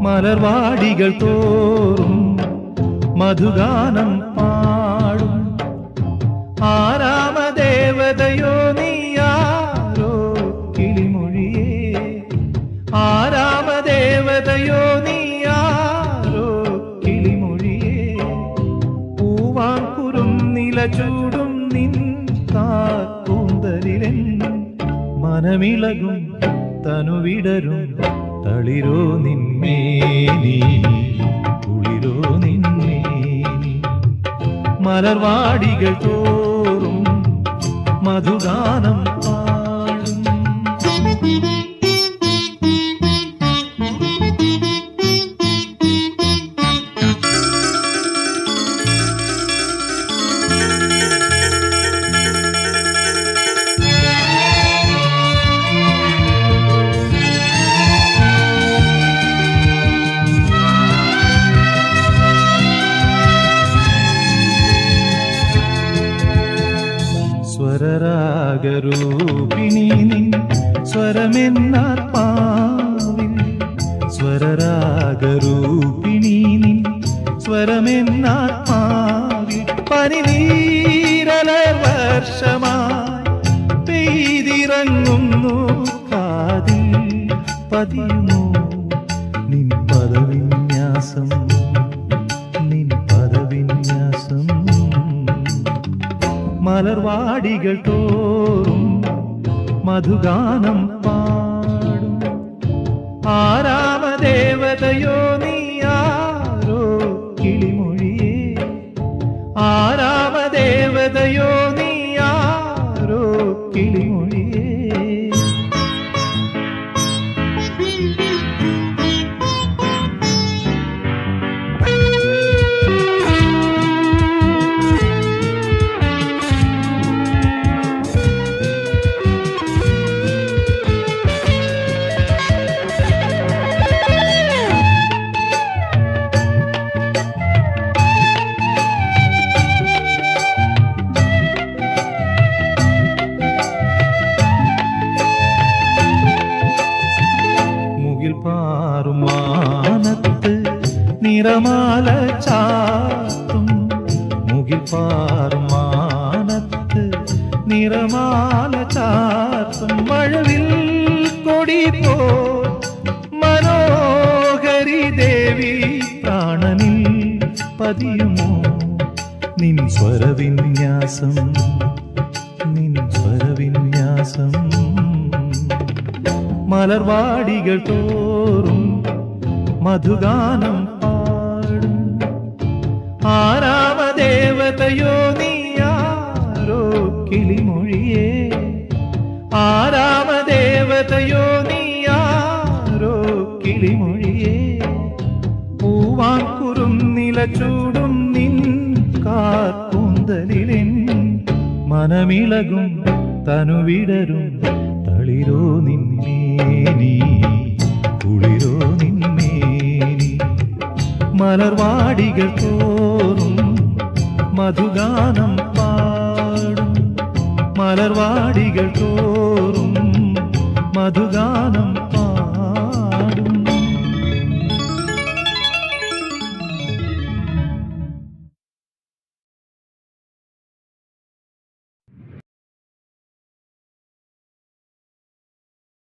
മലർവാടികൾ തോറും മധുഗാനം പാടും. ആരാമദേവതയോ നീയാരോ കിളിമൊഴിയേ? ആരാമദേവതയോ നീയാരോ കിളിമൊഴിയേ? പൂവാങ്കുറും നിലചൂടും നിൻ കാക്കൂന്തലിലൻ. മനമിളകും തനുവിടരും തളിരോ നിന്മേനി കുളിരോ നിന്മേനി മലർവാടികൾ തോറും മധുഗാനം സ്വരരാഗരൂപിണി സ്വരമെന്നാത്മാവിൽ സ്വരരാഗരൂപിണി സ്വരമെന്നാത്മാവിൽ പനിനീരല വർഷമായി പെയ്തിറങ്ങുന്നു കാതിൽ പതിയുമോ? നിൻ പദവിന്യാസം മലർവാടികൾ തോറും മധുഗാനം പാടും. ആരാമദേവതയോ നീയാരോ കിളിമൊഴിയേ? ആരാമദേവതയോ നീയാരോ കിളിമൊഴിയേ? நிறமால சாத்தும் முகிப்பாரும் மானத்து நிறமால சாத்தும் மழவில் கொடி போல் மனோகரி தேவி பிராணனில் பதியுமோ? நின் ஸ்வர விந்யாசம் நின் ஸ்வர விந்யாசம் மலர்வாடிகள் தோறும் மதுகானம் ആരാമദേവതയോ നീയാരോ കിളിമൊഴിയേ? ആരാമദേവതയോ നീയാരോ കിളിമൊഴിയേ? പൂവാങ്കുറും നിലച്ചൂടും നിൻ കാർക്കൂന്തലിലെൻ. മനമിളകും തനുവിടരും തളിരോ നിന്നേനി കുളിരോ നിന്നേനി മലർവാടികൾ തോറും മധുഗാനം പാടും. മലർവാടികൾ തോറും മധുഗാനം